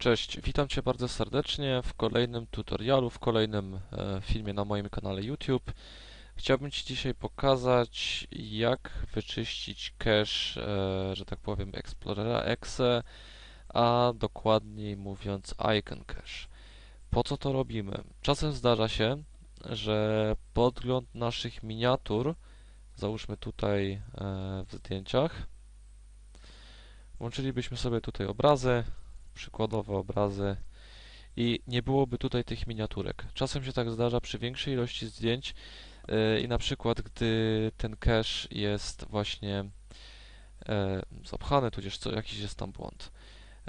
Cześć, witam Cię bardzo serdecznie w kolejnym tutorialu, w kolejnym e, filmie na moim kanale YouTube. Chciałbym Ci dzisiaj pokazać, jak wyczyścić cache, e, że tak powiem, Explorera Exe, a dokładniej mówiąc Icon Cache. Po co to robimy? Czasem zdarza się, że podgląd naszych miniatur, załóżmy tutaj e, w zdjęciach, włączylibyśmy sobie tutaj obrazy, przykładowe obrazy i nie byłoby tutaj tych miniaturek. Czasem się tak zdarza przy większej ilości zdjęć yy, i na przykład gdy ten cache jest właśnie yy, zapchany, tudzież co, jakiś jest tam błąd.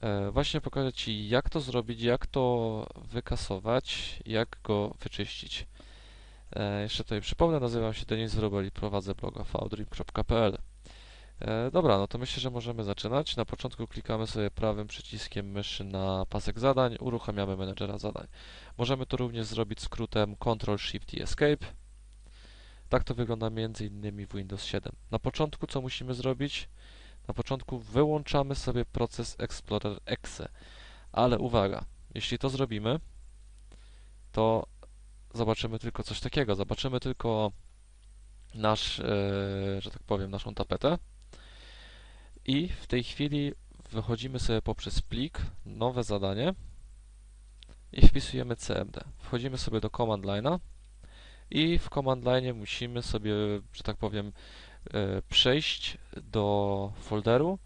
Yy, właśnie pokażę Ci jak to zrobić, jak to wykasować, jak go wyczyścić. Jeszcze tutaj przypomnę, nazywam się Denis Wrobel prowadzę bloga foundry.pl E, dobra, no to myślę, że możemy zaczynać. Na początku klikamy sobie prawym przyciskiem myszy na pasek zadań, uruchamiamy menedżera zadań. Możemy to również zrobić skrótem Ctrl Shift i Escape. Tak to wygląda innymi w Windows 7. Na początku co musimy zrobić? Na początku wyłączamy sobie proces Explorer Exe. Ale uwaga, jeśli to zrobimy, to zobaczymy tylko coś takiego. Zobaczymy tylko nasz, e, że tak powiem, naszą tapetę. I w tej chwili wychodzimy sobie poprzez plik, nowe zadanie i wpisujemy cmd. Wchodzimy sobie do command line'a i w command line musimy sobie, że tak powiem, e, przejść do folderu,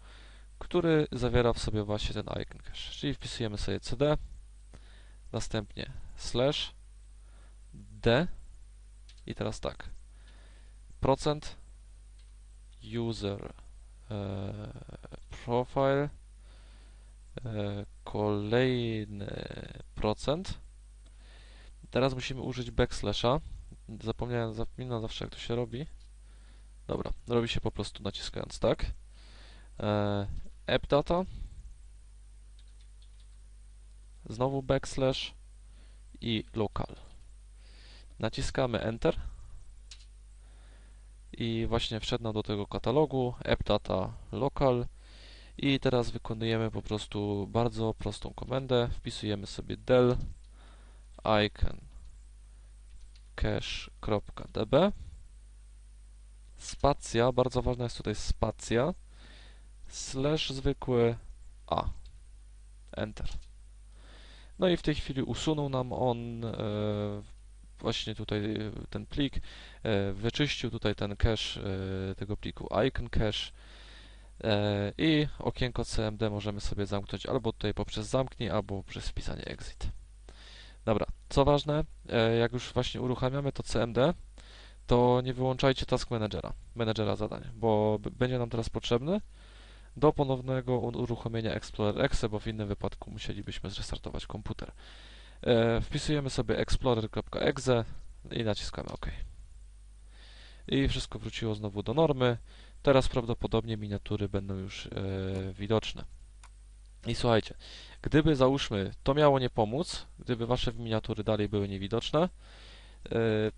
który zawiera w sobie właśnie ten icon cache. Czyli wpisujemy sobie cd, następnie slash d i teraz tak, procent user profile e, kolejny procent. Teraz musimy użyć backslasha. Zapomniałem, zapominam zawsze jak to się robi. Dobra, robi się po prostu naciskając tak? E, appdata znowu backslash i local. Naciskamy enter i właśnie wszedł do tego katalogu appdata local. I teraz wykonujemy po prostu bardzo prostą komendę. Wpisujemy sobie del icon cache.db spacja, bardzo ważna jest tutaj spacja slash zwykły a. Enter. No i w tej chwili usunął nam on e, właśnie tutaj e, ten plik, e, wyczyścił tutaj ten cache e, tego pliku icon cache i okienko CMD możemy sobie zamknąć albo tutaj poprzez zamknij, albo przez wpisanie exit. Dobra, co ważne, jak już właśnie uruchamiamy to CMD, to nie wyłączajcie Task Managera, menedżera zadań, bo będzie nam teraz potrzebny do ponownego uruchomienia Explorer Exe, bo w innym wypadku musielibyśmy zrestartować komputer. E, wpisujemy sobie explorer.exe i naciskamy OK. I wszystko wróciło znowu do normy. Teraz prawdopodobnie miniatury będą już e, widoczne. I słuchajcie, gdyby załóżmy to miało nie pomóc, gdyby wasze miniatury dalej były niewidoczne, e,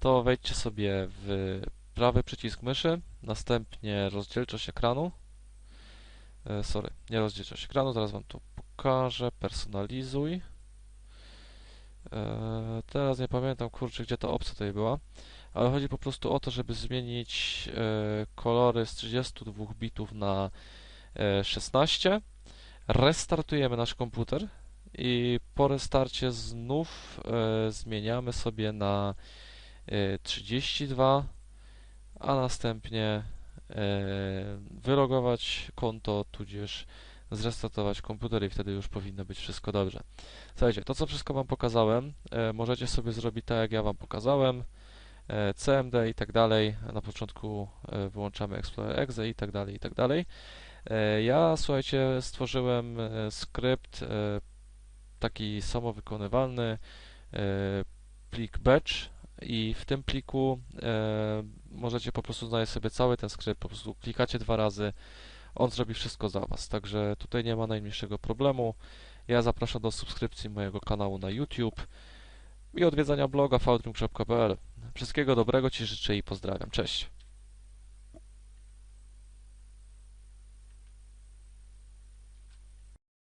to wejdźcie sobie w prawy przycisk myszy, następnie rozdzielczość ekranu. Sorry, nie rozdzielczość ekranu, zaraz wam to pokażę. Personalizuj. E, teraz nie pamiętam, kurczę, gdzie ta opcja tutaj była, ale chodzi po prostu o to, żeby zmienić e, kolory z 32 bitów na 16. Restartujemy nasz komputer i po restarcie znów e, zmieniamy sobie na 32, a następnie wylogować konto, tudzież zrestartować komputer i wtedy już powinno być wszystko dobrze. Słuchajcie, to co wszystko Wam pokazałem, e, możecie sobie zrobić tak jak ja Wam pokazałem, e, CMD i tak dalej, na początku e, wyłączamy Explorer Exe i tak dalej, i tak dalej. E, ja, słuchajcie, stworzyłem e, skrypt e, taki samowykonywalny, plik batch i w tym pliku możecie po prostu znaleźć sobie cały ten skrypt, po prostu klikacie dwa razy, on zrobi wszystko za Was, także tutaj nie ma najmniejszego problemu. Ja zapraszam do subskrypcji mojego kanału na YouTube i odwiedzania bloga foundring.pl. Wszystkiego dobrego Ci życzę i pozdrawiam. Cześć!